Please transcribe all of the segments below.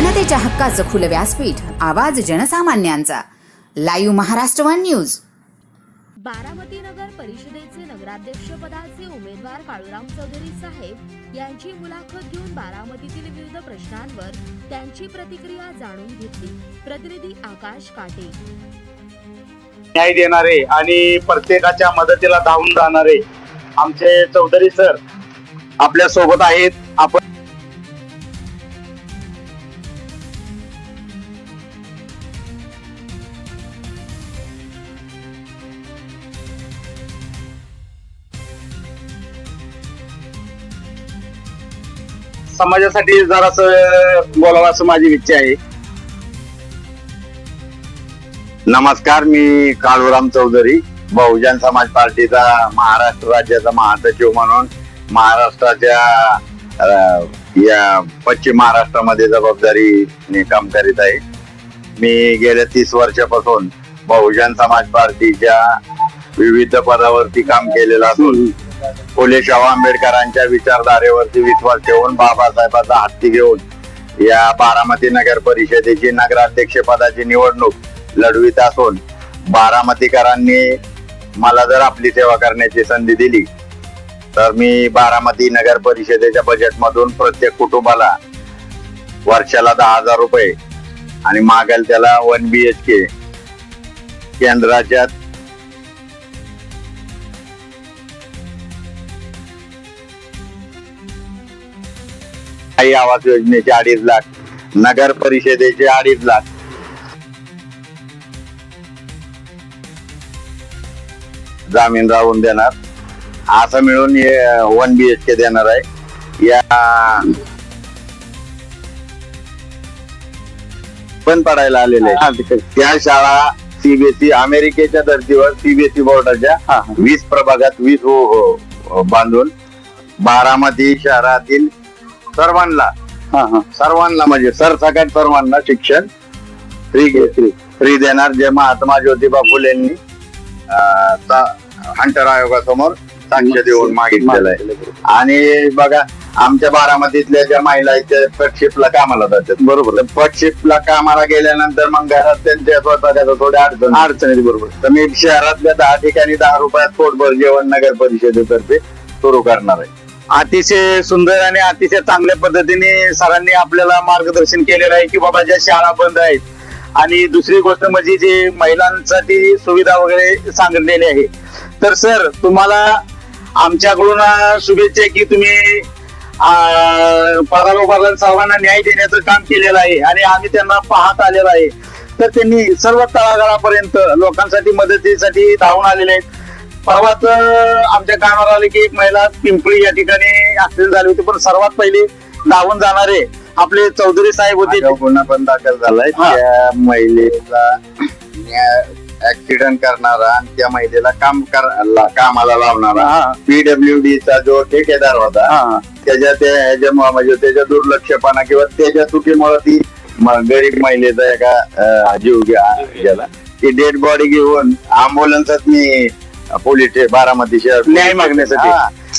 जनतेच्या हक्काचं खुलं व्यासपीठ आवाज जनसामान्यांचा. Live Maharashtra one news. Baramati नगर परिषदेचे नगराध्यक्ष पदाचे उमेदवार काळूराम चौधरी साहेब यांची मुलाखत घेऊन बारामतीतील विविध प्रश्नांवर त्यांची प्रतिक्रिया जाणून घेतली. प्रतिनिधी आकाश काटे. न्याय देणारे आणि प्रत्येकाच्या मदतीला धावून जाणारे आमचे चौधरी सर आपल्यासोबत आहेत. आपण समाजासाठी जरास बोलावं असं माझी इच्छा आहे. नमस्कार मी काळूराम चौधरी बहुजन समाज पार्टीचा महाराष्ट्र राज्याचा महासचिव म्हणून महाराष्ट्राच्या या पश्चिम महाराष्ट्रामध्ये जबाबदारी काम करीत आहे. मी गेल्या तीस वर्षापासून बहुजन समाज पार्टीच्या विविध पदावरती काम केलेलं असून फुले शाहू आंबेडकरांच्या विचारधारेवरती विश्वास ठेवून बाबासाहेबांचा हत्ती घेऊन या बारामती नगर परिषदेची नगराध्यक्ष पदाची निवडणूक लढवित असून बारामतीकरांनी मला जर आपली सेवा करण्याची संधी दिली तर मी बारामती नगर परिषदेच्या बजेटमधून प्रत्येक कुटुंबाला वर्षाला दहा हजार रुपये आणि मागेल त्याला वन बी एच के केंद्राच्या काही आवास योजनेचे अडीच लाख नगर परिषदेचे अडीच लाख. जामीन राहून देणार. असं मिळून वन बी एच के देणार आहे. या पण पडायला आलेले. त्या शाळा सीबीएसई अमेरिकेच्या धर्तीवर सीबीएसई बोर्डाच्या वीस प्रभागात वीस हो- हो- बांधून बारामती शहरातील सर्वांना. सर्वांना म्हणजे सरसकट सर्वांना शिक्षण फ्री फ्री फ्री देणार. जे महात्मा ज्योतिबा फुलेंनी हंटर आयोगासमोर साक्ष देऊन मागितलेलं आहे. आणि बघा आमच्या बारामतीतल्या ज्या महिला आहेत त्या पटशिपला कामाला जातात. बरोबर. पटशिपला कामाला गेल्यानंतर मग घरात त्यांच्या स्वतःच्या थोड्या अडचण अडचणी बरोबर. तर मी शहरातल्या दहा ठिकाणी दहा रुपयात पोटभर जेवण नगर परिषदेतर्फे सुरू करणार आहे. अतिशय सुंदर आणि अतिशय चांगल्या पद्धतीने सरांनी आपल्याला मार्गदर्शन केलेलं आहे की बाबा ज्या शाळा बंद आहेत. आणि दुसरी गोष्ट म्हणजे जे महिलांसाठी सुविधा वगैरे सांगितलेली आहे. तर सर तुम्हाला आमच्याकडून शुभेच्छा की तुम्ही पदारोपदान सर्वांना न्याय देण्याचं काम केलेलं आहे आणि आम्ही त्यांना पाहत आलेलो आहे. तर त्यांनी सर्व तळागाळापर्यंत लोकांसाठी मदतीसाठी धावून आलेले आहेत. अं, आमच्या कानावर आले की एक महिला पिंपळी या ठिकाणी ऍक्सिडेंट झाली होती. पण सर्वात पहिले धावून जाणारे आपले चौधरी साहेब होते. गुन्हा पण दाखल झालाय. त्या महिलेला ऍक्सिडेंट करणारा आणि त्या महिलेला काम कर कामाला लावणारा. पीडब्ल्यू डी चा जो ठेकेदार होता त्याच्या त्या म्हणजे त्याच्या दुर्लक्षपणा किंवा त्याच्या चुकीमुळे ती गरीब महिलेचा एका जीव गेला. ती डेड बॉडी घेऊन अँब्युलन्सात मी पोलीस बारामती शहर न्याय मागण्यासाठी.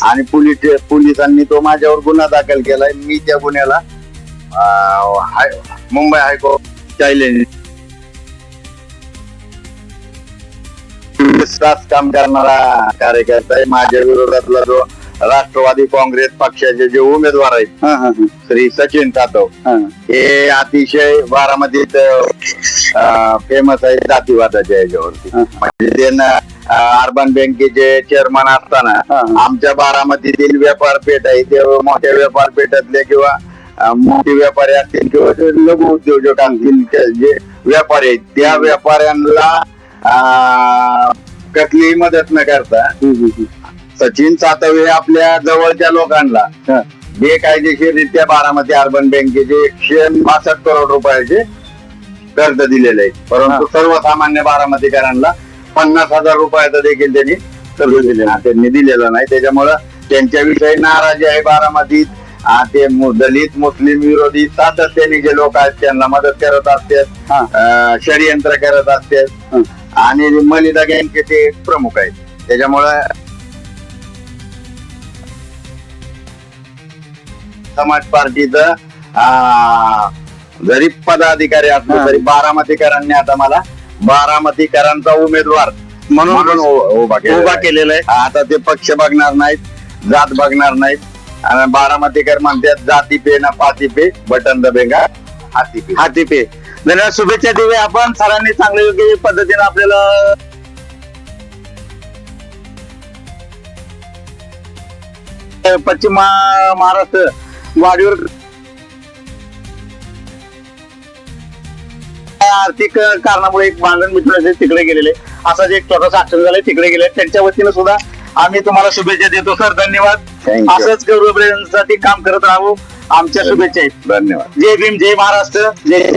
आणि पोलीस पोलिसांनी तो माझ्यावर गुन्हा दाखल केलाय. मी त्या गुन्ह्याला अं, high- Mumbai high court challenge काम करणारा कार्यकर्ता आहे. माझ्या विरोधातला जो राष्ट्रवादी काँग्रेस पक्षाचे जे उमेदवार आहेत श्री सचिन जाधव हे. अतिशय बारामतीत फेमस आहे जातीवादाच्या याच्यावरती. म्हणजे ते न- अं, अर्बन बँकेचे चेअरमन असताना आमच्या बारामतीतील व्यापार पेठ आहे ते मोठ्या व्यापार पेठातले किंवा मोठे व्यापारी असतील किंवा लघु उद्योजक असतील जे व्यापारी आहेत त्या व्यापाऱ्यांना कसलीही मदत न करता सचिन सातव हे आपल्या जवळच्या लोकांना बेकायदेशीररित्या बारामती अर्बन बँकेचे एकशे बासष्ट करोड रुपयाचे कर्ज दिलेले आहे परंतु सर्वसामान्य बारामतीकरांना पन्नास हजार रुपयाचा देखील त्यांनी कर्ज दिलेला त्यांनी दिलेलं नाही. त्याच्यामुळं त्यांच्याविषयी नाराजी आहे बारामतीत. ते दलित मुस्लिम विरोधी सातत्याने जे लोक आहेत त्यांना मदत करत असतात. षडयंत्र करत असतात. आणि मलिदा गँगचे ते प्रमुख आहेत. त्याच्यामुळं समाज पार्टीचं जरी पदाधिकारी असलो हा. तरी बारामतीकरांनी आता मला बारामतीकरांचा उमेदवार म्हणून उ- उभा केलेला उभा आहे. केलेला आहे. आता ते पक्ष बघणार नाहीत जात बघणार नाहीत. आणि बारामतीकर म्हणतात जाती पे ना पाती पे बटन दबेगा हाती पे. हाती पे. धन्यवाद शुभेच्छा देऊया आपण. सरांनी चांगल्या योग्य पद्धतीने आपल्याला पश्चिम महा- महाराष्ट्र वाडीवर आर्थिक कारणामुळे एक भांडण मिटवण्याचे तिकडे गेलेले असाच एक छोटासा ऍक्शन झालाय तिकडे गेले. त्यांच्या वतीने सुद्धा आम्ही तुम्हाला शुभेच्छा देतो सर. धन्यवाद. असंच गौरवसाठी काम करत राहू. आमच्या शुभेच्छा आहेत. धन्यवाद. जय भीम जय महाराष्ट्र. जय